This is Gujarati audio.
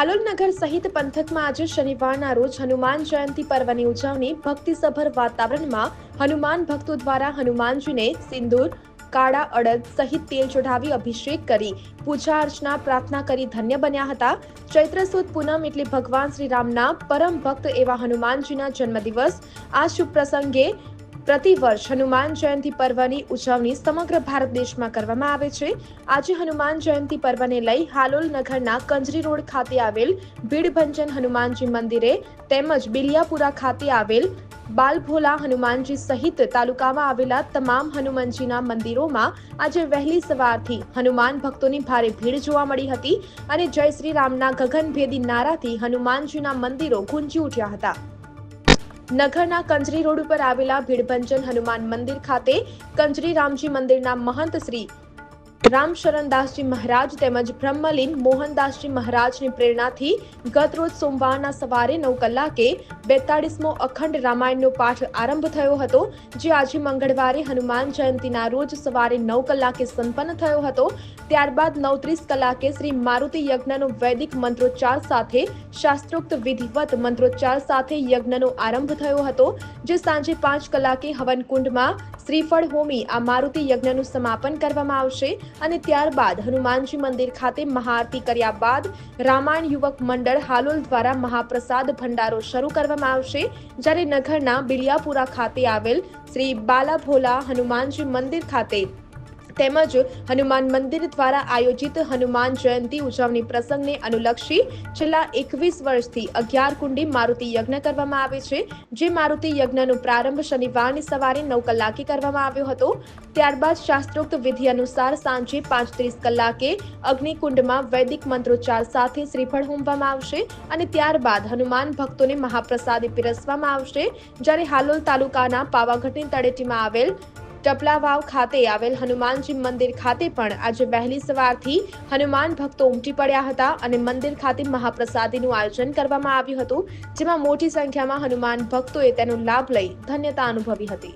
હાલોલ નગર સહિત પંથકમાં આજે શનિવારના રોજ હનુમાન જયંતિ પર્વની ઉજવણી ભક્તિસભર વાતાવરણમાં હનુમાન ભક્તો દ્વારા હનુમાનજીને સિંદૂર, કાળા અડદ સહિત તેલ ચઢાવી અભિષેક કરી, પૂજા અર્ચના, પ્રાર્થના કરી ધન્ય બન્યા હતા. ચૈત્ર સુદ પૂનમ એટલે ભગવાન શ્રી રામના પરમ ભક્ત એવા હનુમાનજીના જન્મદિવસ. આ શુભ પ્રસંગે પ્રતિવર્ષ હનુમાન જયંતિ પર્વની ઉજવણી સમગ્ર ભારત દેશમાં કરવામાં આવે છે. આજે હનુમાન જયંતિ પર્વને લઈ હાલોલ નગરના કંજરી રોડ ખાતે આવેલ ભીડભંજન હનુમાનજી મંદિરે તેમજ બિલિયાપુરા ખાતે આવેલ બાલભોલા હનુમાનજી સહિત તાલુકામાં આવેલા તમામ હનુમાનજીના મંદિરોમાં આજે વહેલી સવારથી હનુમાન ભક્તોની ભારે ભીડ જોવા મળી હતી અને જય શ્રી રામના ગગનભેદી નારાથી હનુમાનજીના મંદિરો ગુંજી ઉઠ્યા હતા. નગરના કંજરી રોડ ઉપર આવેલા ભીડભંજન હનુમાન મંદિર ખાતે કંજરી રામજી મંદિરના મહંત શ્રી રામશરણદાસજી મહારાજ તેમજ બ્રહ્મલીન મોહનદાસજી મહારાજની પ્રેરણાથી ગત રોજ સોમવારના સવારે નવ કલાકે બેતાળીસમો અખંડ રામાયણનો પાઠ આરંભ થયો હતો, જે આજે મંગળવારે હનુમાન જયંતિના રોજ સવારે નવ કલાકે સંપન્ન થયો હતો. ત્યારબાદ નવ ત્રીસ કલાકે શ્રી મારુતિ યજ્ઞનો વૈદિક મંત્રોચ્ચાર સાથે શાસ્ત્રોક્ત વિધિવત મંત્રોચ્ચાર સાથે યજ્ઞનો આરંભ થયો હતો, જે સાંજે પાંચ કલાકે હવનકુંડમાં શ્રીફળ હોમી આ મારુતિ યજ્ઞનું સમાપન કરવામાં આવશે. અને ત્યારબાદ હનુમાનજી મંદિર ખાતે મહાઆરતી કર્યા બાદ રામાયણ યુવક મંડળ હાલોલ દ્વારા મહાપ્રસાદ ભંડારો શરૂ કરવામાં આવશે, જ્યારે નગરના બિલિયાપુરા ખાતે આવેલ શ્રી બાલાભોલા હનુમાનજી મંદિર ખાતે તેમજ હનુમાન મંદિર દ્વારા આયોજિત હનુમાન જયંતિ ઉજવણી પ્રસંગને અનુલક્ષી છેલ્લા એકવીસ વર્ષથી અગિયાર કુંડી મારુતિ યજ્ઞ કરવામાં આવે છે, જે મારુતિ યજ્ઞનો પ્રારંભ શનિવારની સવારે નવ કલાકે કરવામાં આવ્યો હતો. ત્યારબાદ શાસ્ત્રોક્ત વિધિ અનુસાર સાંજે પાંચ ત્રીસ કલાકે અગ્નિકુંડમાં વૈદિક મંત્રોચ્ચાર સાથે શ્રીફળ હોમવામાં આવશે અને ત્યારબાદ હનુમાન ભક્તોને મહાપ્રસાદે પીરસવામાં આવશે. જ્યારે હાલોલ તાલુકાના પાવાગઢની તળેટીમાં આવેલ ટપલાવાવ ખાતે આવેલ હનુમાનજી મંદિર ખાતે પણ આજે વહેલી સવારથી હનુમાન ભક્તો ઉમટી પડ્યા હતા અને મંદિર ખાતે મહાપ્રસાદીનું આયોજન કરવામાં આવ્યું હતું, જેમાં મોટી સંખ્યામાં હનુમાન ભક્તોએ તેનો લાભ લઈ ધન્યતા અનુભવી હતી.